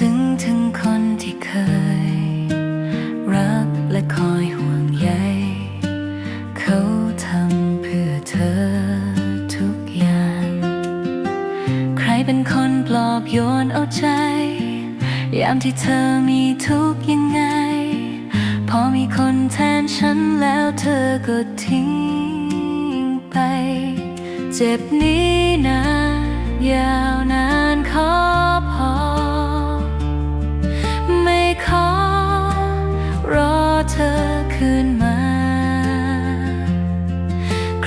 ซึ้งถึงคนที่เคย รักและคอยห่วงใยเขาทำเพื่อเธอทุกอย่าง ใครเป็นคนปลอบโยนเอาใจ ยามที่เธอมีทุกยังไง พอมีคนแทนฉันแล้วเธอก็ทิ้งไป เจ็บนี้นะ ยาวนานขอพอ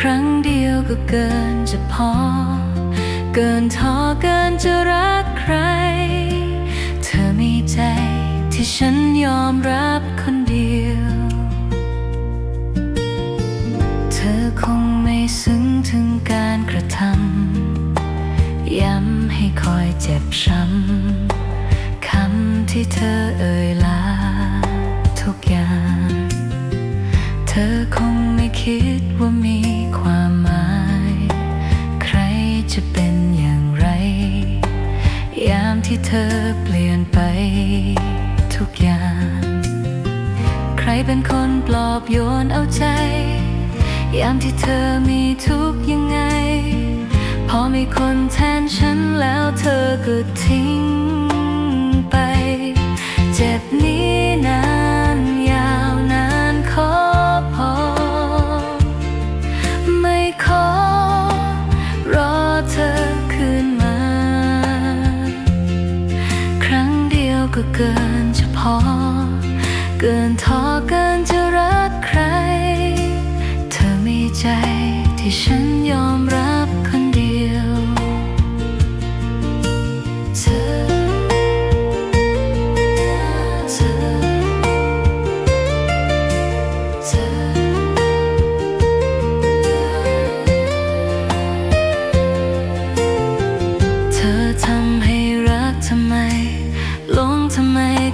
ครั้งเดียวก็เกินจะพอ เกินท้อเกินจะรักใคร เธอมีใจที่ฉันยอมรับคนเดียว เธอคงไม่ซึ้งถึงการกระทำย้ำให้คอยเจ็บช้ำคำที่เธอเอ่ยลาทุกอย่าง เธอคง คิดว่ามีความหมาย ใครจะเป็นอย่างไร ยามที่เธอเปลี่ยนไป ทุกอย่าง ใครเป็นคนปลอบโยนเอาใจ ยามที่เธอมีทุกยังไง พอมีคนแทนฉันแล้วเธอก็ทิ้งไป เจ็บนี้นา เกินเฉพาะ เกินท้อเกิน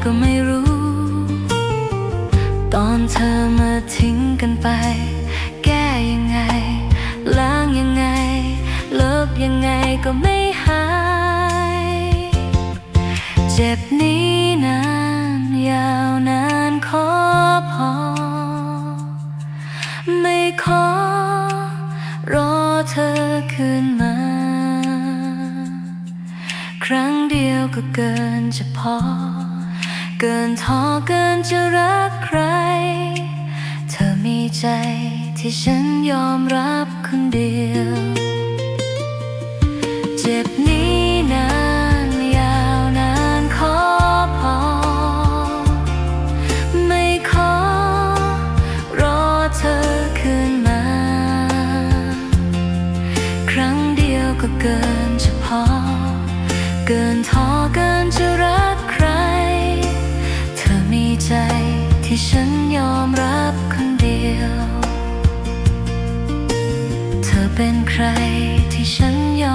ก็ไม่รู้ ตอนเธอมาทิ้งกันไป แก้ยังไง ล้างยังไง เลิกยังไงก็ไม่หาย เจ็บนี้นานยาวนานขอพอ ไม่ขอ รอเธอคืนมา ครั้งเดียวก็เกินจะพอ เกินท้อเกินจะรักใคร เธอมีใจที่ฉันยอมรับคนเดียว เจ็บนี้นานยาวนานขอพอ ไม่ขอ รอเธอคืนมา ครั้งเดียวก็เกินจะพอเกินท้อเกินจะรัก ใจที่ฉันยอมรับคนเดียว เธอเป็นใครที่ฉันยอมรับคน